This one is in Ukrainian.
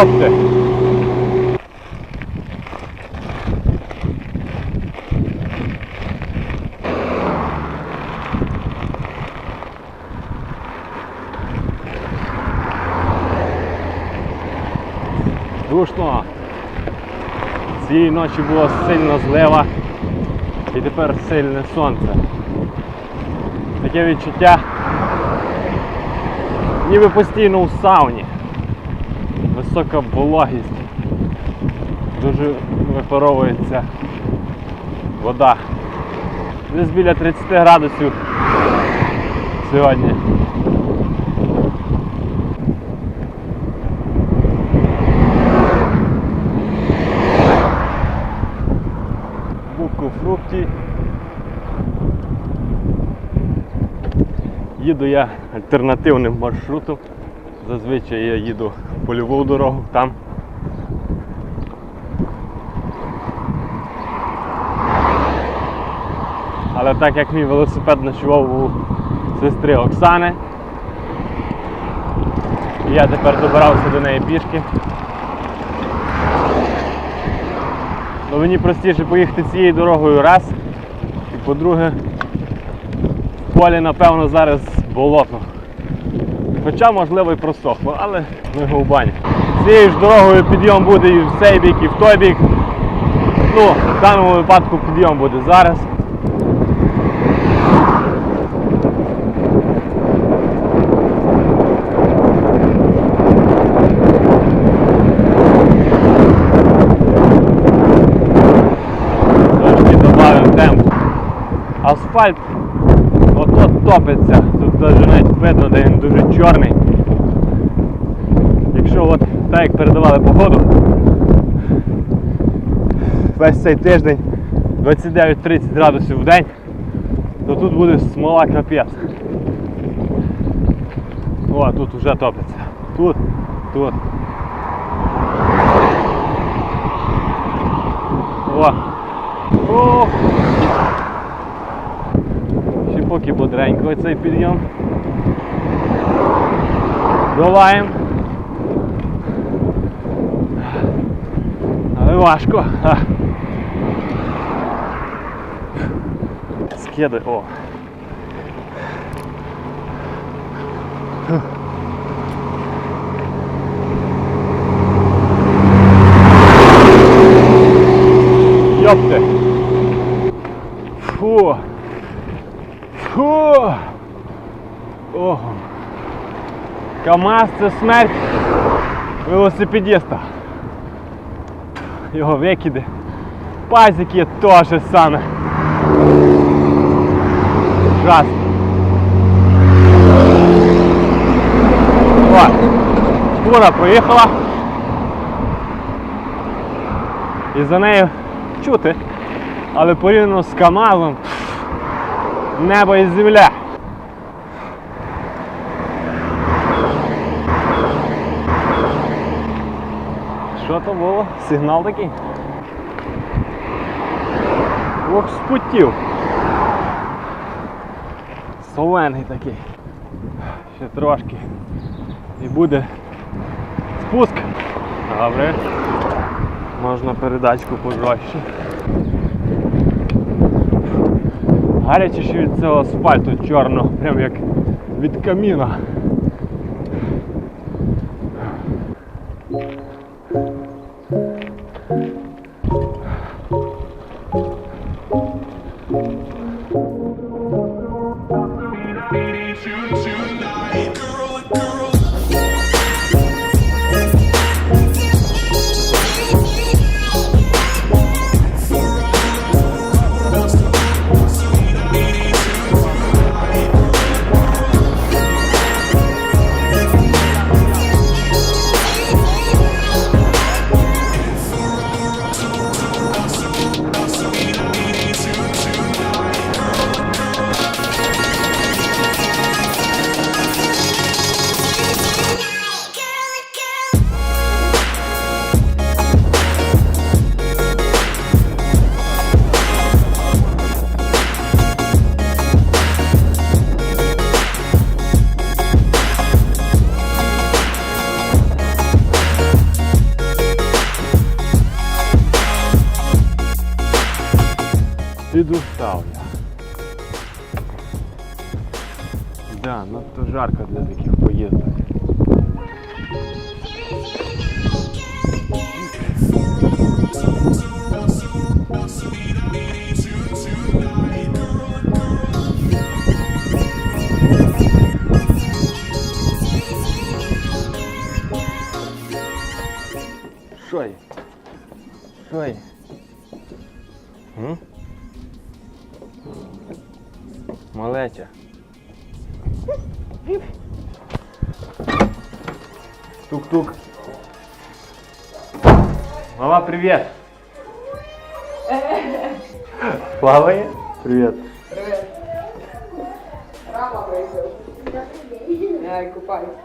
Йопти. Душно. Цієї ночі була сильна злива і тепер сильне сонце. Таке відчуття, ніби постійно у сауні. Висока вологість. Дуже випаровується вода. Десь біля 30 градусів сьогодні. Буку фрукті. Їду я альтернативним маршрутом. Зазвичай я їду польову дорогу там. Але так як мій велосипед ночував у сестри Оксани, я тепер добирався до неї пішки. Ну мені простіше поїхати цією дорогою раз. І по-друге, в полі напевно зараз болото. Хоча можливо і просохло, але ми його в бані. Цією ж дорогою підйом буде і в цей бік, і в той бік. Ну, в даному випадку підйом буде зараз. Трошки темпу. Асфальт ото топиться. Тут навіть видно, де він дуже чорний. Якщо от так як передавали погоду, весь цей тиждень 29-30 градусів в день, то тут буде смола капець. О, тут вже топиться. Тут, тут. О! Ох! Поки бодренько цей підйом. Долаємо. Але важко. Скиди, о. КАМАЗ це смерть велосипедиста. Його викиди. Пазики теж саме. Ужасно. О, фура проїхала. І за нею чути. Але порівняно з КАМАЗом небо і земля. Що то було? Сигнал такий? Ох, спутів. Солений такий. Ще трошки. І буде спуск. Добре. Можна передачку пожорстче. Гаряче ще від цього асфальту чорного, прям як від каміна. Підустав я. Да, надто жарко для таких поїздок. Що є? М? Малеча. Тук-тук. Мама, привет. Плаває? Привет. Привет. Рама вийшов. Я купаюсь.